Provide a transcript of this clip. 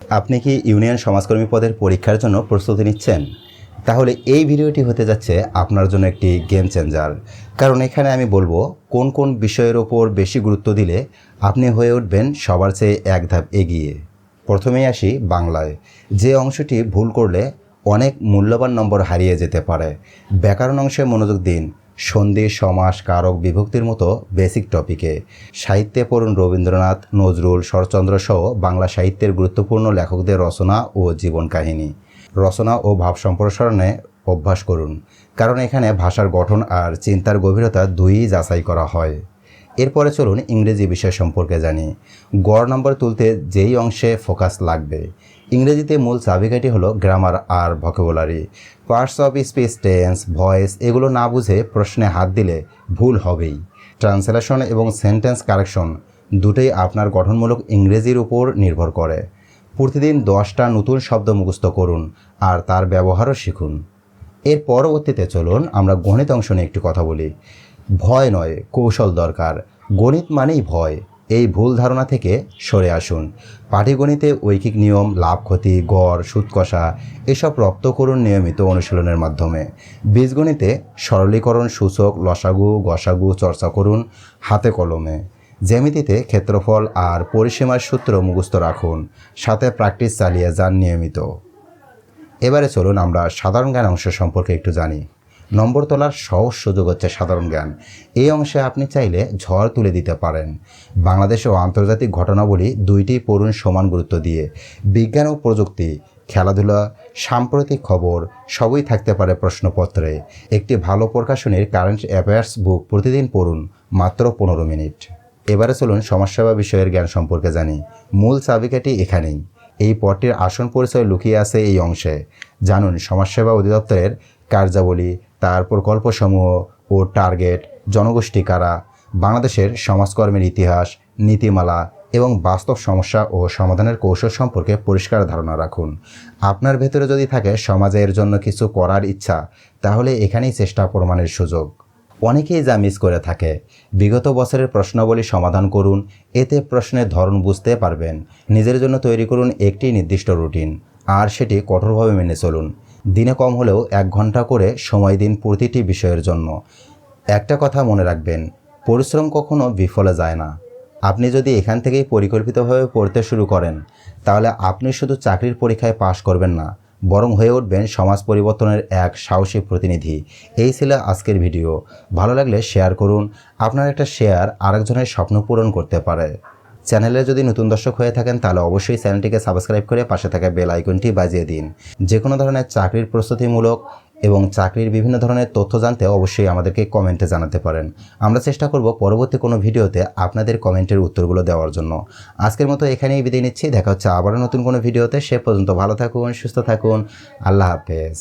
আপনি কি ইউনিয়ন সমাজকর্মী পদের পরীক্ষার জন্য প্রস্তুতি নিচ্ছেন? তাহলে এই ভিডিওটি হতে যাচ্ছে আপনার জন্য একটি গেম চেঞ্জার কারণ এখানে আমি বলব, কোন কোন বিষয়ের ওপর বেশি গুরুত্ব দিলে আপনি হয়ে উঠবেন সবার চেয়ে এক ধাপ এগিয়ে। প্রথমেই আসি বাংলায়। যে অংশটি ভুল করলে অনেক মূল্যবান নম্বর হারিয়ে যেতে পারে। ব্যাকরণ অংশে মনোযোগ দিন। সন্ধি, সমাস, কারক, বিভক্তির মতো বেসিক টপিকে সাহিত্যে পড়ুন রবীন্দ্রনাথ, নজরুল, শরৎচন্দ্র সহ বাংলা সাহিত্যের গুরুত্বপূর্ণ লেখকদের রচনা ও জীবন কাহিনী। রচনা ও ভাব সম্প্রসারণে অভ্যাস করুন, কারণ এখানে ভাষার গঠন আর চিন্তার গভীরতা দুইই যাচাই করা হয়। এরপরে চলুন ইংরেজি বিষয় সম্পর্কে জানি। গড় নম্বর তুলতে যেই অংশে ফোকাস লাগবে ইংরেজিতে মূল চাবিকাঠি হলো grammar R vocabulary parts of speech tense voice এগুলো না বুঝে প্রশ্নে হাত দিলে ভুল হবেই। ট্রান্সলেশন এবং সেন্টেন্স কারেকশন দুটোই আপনার গঠনমূলক ইংরেজির উপর নির্ভর করে। প্রতিদিন দশটা নতুন শব্দ মুখস্থ করুন আর তার ব্যবহারও শিখুন। এর পরবর্তীতে চলুন আমরা গণিত অংশ নিয়ে একটু কথা বলি। ভয় নয়, কৌশল দরকার। গণিত মানেই ভয়। এই ভুল ধারণা থেকে সরে আসুন। পাটিগণিতে ঐকিক নিয়ম, লাভ ক্ষতি, গড় সুদ কষা এসব রপ্ত করুন নিয়মিত অনুশীলনের মাধ্যমে। বীজগণিতে সরলীকরণ সূচক, লসাগু, গসাগু চর্চা করুন হাতে কলমে। জ্যামিতিতে ক্ষেত্রফল আর পরিসীমার সূত্র মুখস্থ রাখুন, সাথে প্র্যাকটিস চালিয়ে যান নিয়মিত। এবারে চলুন আমরা সাধারণ জ্ঞান অংশ সম্পর্কে একটু জানি। নম্বর তোলার সহজ সুযোগ হচ্ছে সাধারণ জ্ঞান। এই অংশে আপনি চাইলে ঝড় তুলে দিতে পারেন। বাংলাদেশ ও আন্তর্জাতিক ঘটনাবলী দুইটি পড়ুন সমান গুরুত্ব দিয়ে। বিজ্ঞান ও প্রযুক্তি, খেলাধুলা, সাম্প্রতিক খবর, সবই থাকতে পারে প্রশ্নপত্রে। একটি ভালো প্রকাশনীর কারেন্ট অ্যাফেয়ার্স বুক প্রতিদিন পড়ুন মাত্র পনেরো মিনিট। এবারে চলুন সমাজসেবা বিষয়ের জ্ঞান সম্পর্কে জানি। মূল চাবিকাঠি এখানেই। এই পদটির আসন পরিচয় লুকিয়ে আছে এই অংশে। জানুন সমাজসেবা অধিদপ্তরের কার্যাবলী তার প্রকল্পসমূহ ও টার্গেট জনগোষ্ঠী কারা, বাংলাদেশের সমাজকর্মের ইতিহাস, নীতিমালা এবং বাস্তব সমস্যা ও সমাধানের কৌশল সম্পর্কে পরিষ্কার ধারণা রাখুন। আপনার ভেতরে যদি থাকে সমাজে এর জন্য কিছু করার ইচ্ছা, তাহলে এখানেই চেষ্টা প্রমাণের সুযোগ। অনেকেই যা মিস করে থাকে। বিগত বছরের প্রশ্নাবলী সমাধান করুন, এতে প্রশ্নের ধরন বুঝতে পারবেন। নিজের জন্য তৈরি করুন একটি নির্দিষ্ট রুটিন, আর সেটি কঠোরভাবে মেনে চলুন। দিনে কম হলেও এক ঘণ্টা করে সময় দিন প্রতিটি বিষয়ের জন্য। একটা কথা মনে রাখবেন, পরিশ্রম কখনো বিফলে যায় না। আপনি যদি এখান থেকেই পরিকল্পিতভাবে পড়তে শুরু করেন, তাহলে আপনি শুধু চাকরির পরীক্ষায় পাশ করবেন না, বরং হয়ে উঠবেন সমাজ পরিবর্তনের এক সাহসী প্রতিনিধি। এই ছিল আজকের ভিডিও। ভালো লাগলে শেয়ার করুন। আপনার একটা শেয়ার আরেকজনের স্বপ্ন পূরণ করতে পারে। চ্যানেলে যদি নতুন দর্শক হয়ে থাকেন, তাহলে অবশ্যই চ্যানেলটিকে সাবস্ক্রাইব করে পাশে থাকা বেল আইকনটি বাজিয়ে দিন। যে কোনো ধরনের চাকরির প্রস্তুতিমূলক এবং চাকরির বিভিন্ন ধরনের তথ্য জানতে অবশ্যই আমাদেরকে কমেন্টে জানাতে পারেন। আমরা চেষ্টা করব পরবর্তী কোনো ভিডিওতে আপনাদের কমেন্টের উত্তরগুলো দেওয়ার জন্য। আজকের মতো এখানেই বিদায় নিচ্ছি। দেখা হচ্ছে আবারও নতুন কোনো ভিডিওতে। সে পর্যন্ত ভালো থাকুন, সুস্থ থাকুন। আল্লাহ হাফেজ।